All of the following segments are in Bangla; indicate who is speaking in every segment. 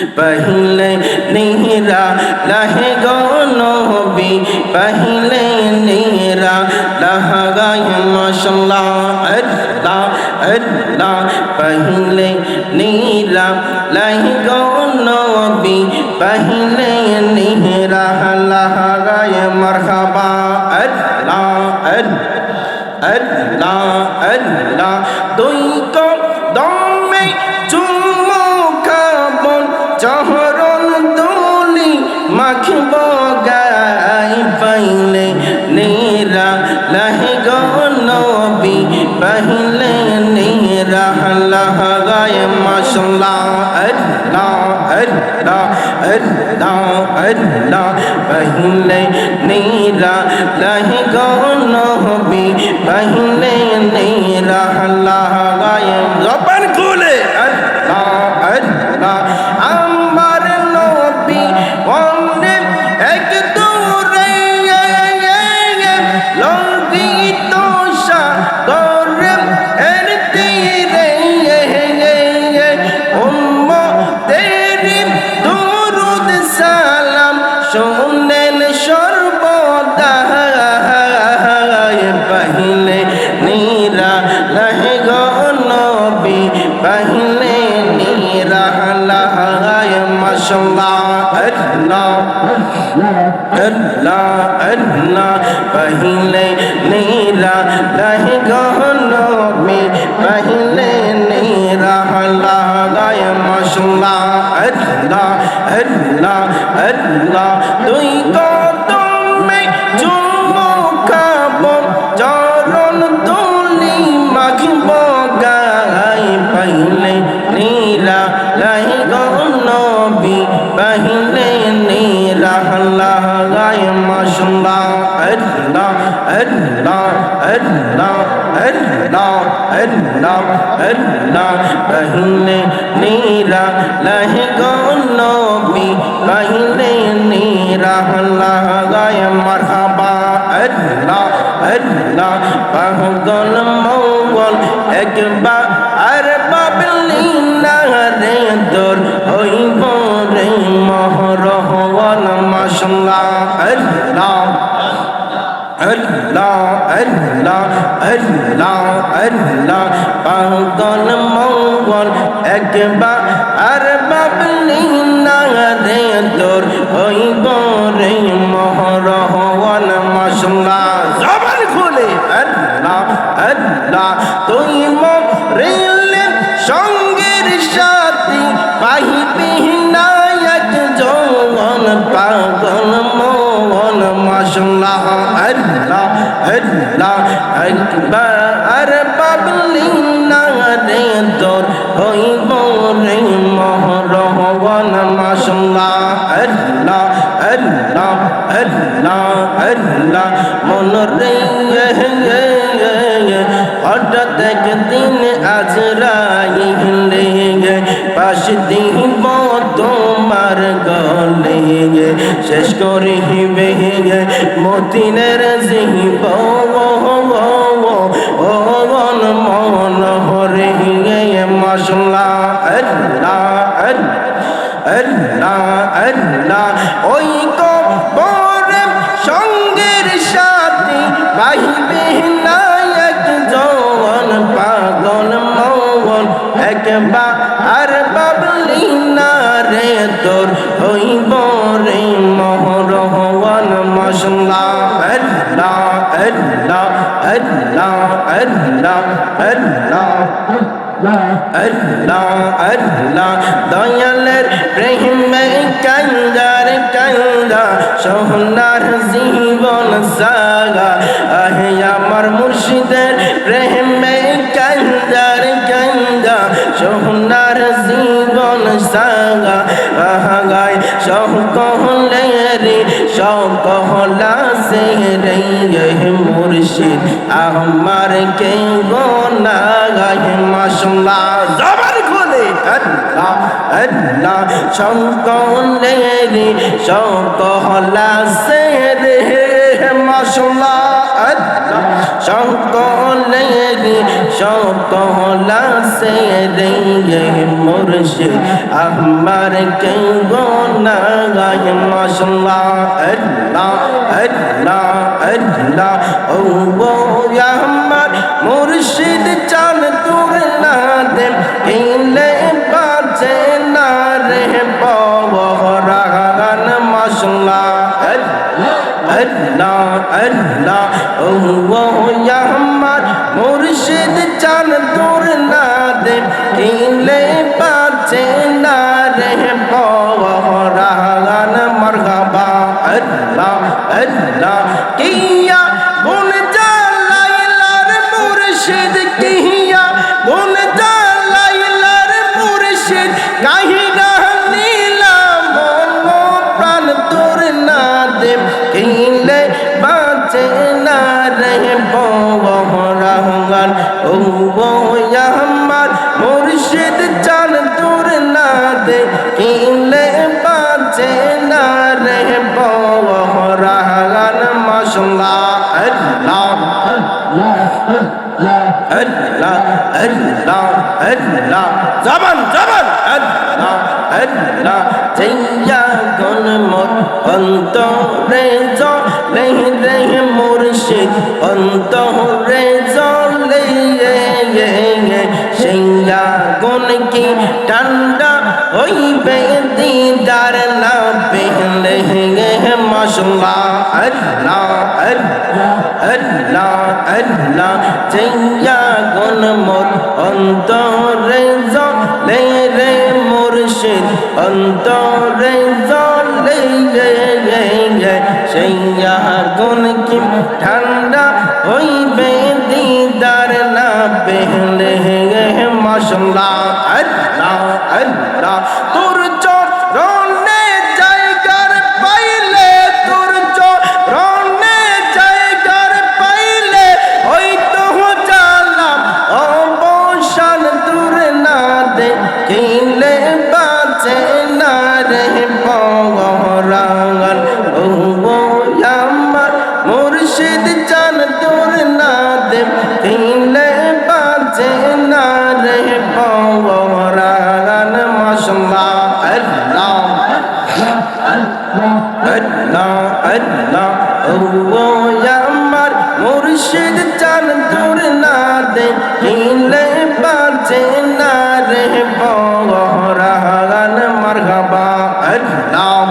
Speaker 1: पहले नीरा लहे गो नबी पहले नीरा लह गए माशाल्लाह अल्लाह अल्लाह पहले नीरा लहे गो नबी पहले नीरा लह गए मरहबा अल्लाह अल्लाह अल्लाह পাইলে নেরা লাহ গায় মাশাল্লাহ আল্লাহ শুনেন সর্বদা পহিলে নীরা লহে নবী পহিলে নীরা লহায় মাশাল্লাহ, আল্লাহ আল্লাহ আল্লাহ পহিলে নীরা লহে নবী পহিলে নীরা লহায় মাশাল্লাহ, আল্লাহ আল্লাহ আল্লাহ আল্লাহ পাগল মঙ্গল একবার আর বাবলি না রে তোর হইব রে মহরহওয়াল মাশাল্লাহ। আল্লাহ আল্লাহ আল্লাহ আল্লাহ আল্লাহ। পাগল মঙ্গল একবার আর বাবলি না রে তোর হইব আল্লাহ তুই মরিলে সঙ্গের সাথী পাহিবি নায়ক যৌবন, পাগল মোহন মাশাল্লাহ আল্লাহ আল্লাহ, একবার আর পাবলি না রে তোর হইব রে মহরহবন মাশাল্লাহ আল্লাহ আল্লাহ আল্লাহ আল্লাহ, মন রে হঠাৎ একদিন আজরাইলে পাশ দিব তোমার গলে শেষ করিবে মতিনের ও মন মন হরে মশলা আল্লাহ আল্লাহ আল্লাহ আল্লাহ দয়ালের প্রেমে কান্দার কান্দা সোহনার জীবন সাগা আহে আমার মুর্শিদের প্রেমে কান্দার কান্দা সোহনার জীবন সাগা আহাগায় সহ কহলে রে সব কহলা সে রে মুর্শিদ আমার কে গোনা গায় মাশাল্লাহ। জবান খোলে, আল্লাহ আল্লাহ শঙ্কলে রে শঙ্কলা সে রে মাসলা আল্লাহ সকলের সকলা সে রে মুর্শিদ আমার কেউ না গায় মাশাল্লাহ, আল্লাহ আল্লাহ আল্লাহ। ও ও আমার মুর্শিদ চান তোর না দে কিলে বাজে না রে পহরাগান মাশাল্লাহ, আল্লাহ আল্লাহ ও ও বাজে রে পহরাগান মারহাবা, আল্লাহ আল্লাহ। কিয়া গুন জালাইলার মুর্শিদ, কিয়া গুন জালাইলার মুর্শিদ। কিলে বাঁচে না রে বহরাঙ্গান ও আল্লাহ আল্লাহ, জবান জবান। আল্লাহ আল্লাহ, জয়া গুন মোর অন্তরে জলে রে মুর্শিদ। অন্তরে জলে সেইয়া গুন কি ঠান্ডা হইবে দিদার না পেহলে গে মাশাল্লাহ, আল্লাহ আল্লাহ আল্লাহ। আল্লাহ জয়া গুন মোর অন্তরে জলে রে মুর্শিদ, অন্তরে জলে সেইয়া গুন কি ঠান্ডা হইবে দিদার গে মাশাল্লাহ আল্লাহ আল্লাহ তোর চরণে জায়গার পাইলে তোর চরণে জায়গার পাইলে হয়তো জালাম অবসান দূর না দে কিলে বাঁচে না রে পগরাঙ্গন ও আমার মুর্শিদ চান তোর না দে বাঁচে না রে পগরাঙ্গন মাশাল্লাহ আল্লাহ আল্লাহ আল্লাহ ও আমার মুর্শিদ চান তোর না দে কিলে বাঁচে না রে বহরাগান মারহাবা আল্লাহ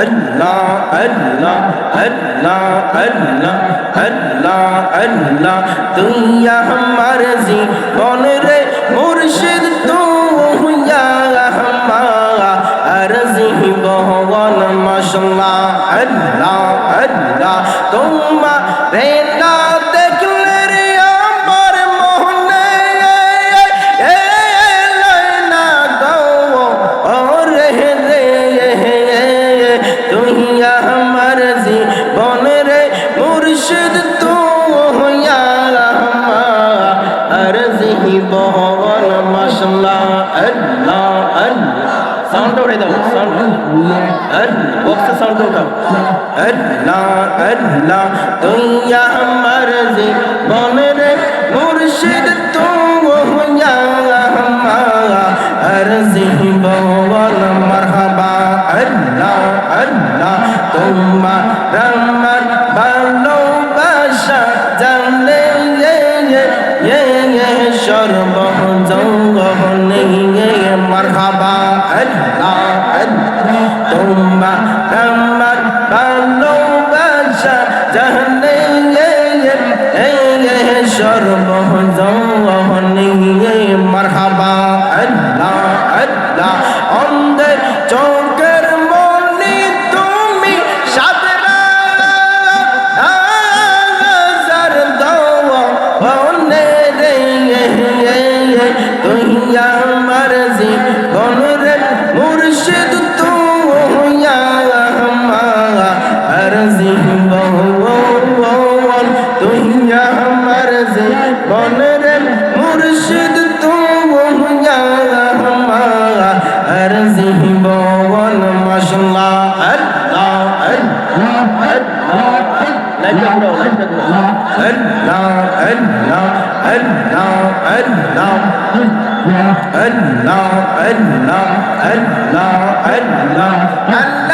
Speaker 1: আল্লাহ আল্লাহ আল্লাহ আল্লাহ আল্লাহ আল্লাহ। তুই আমার জীবন রে মুর্শিদ তুই আমার জীবন মাশাল্লাহ আল্লাহ আল্লাহ তোমা রে না মুর্শিদ তুই আমার আর জীবন মাশাল্লাহ আল্লাহ আল্লাহ সাউন্ড উঠে দাও সাউন্ড বক্স সাউন্ড উঠাও আল্লাহ আল্লাহ তুই আমার জীবন দুনিয়া আমার জীবন রে মুর্শিদ তুমিয়া আমার জীবন মশলা আল্লাহ আল্লাহ আল্লাহ আল্লাহ আল্লাহ আল্লাহ আল্লাহ আল্লাহ Allah, Allah, Allah, Allah, Allah.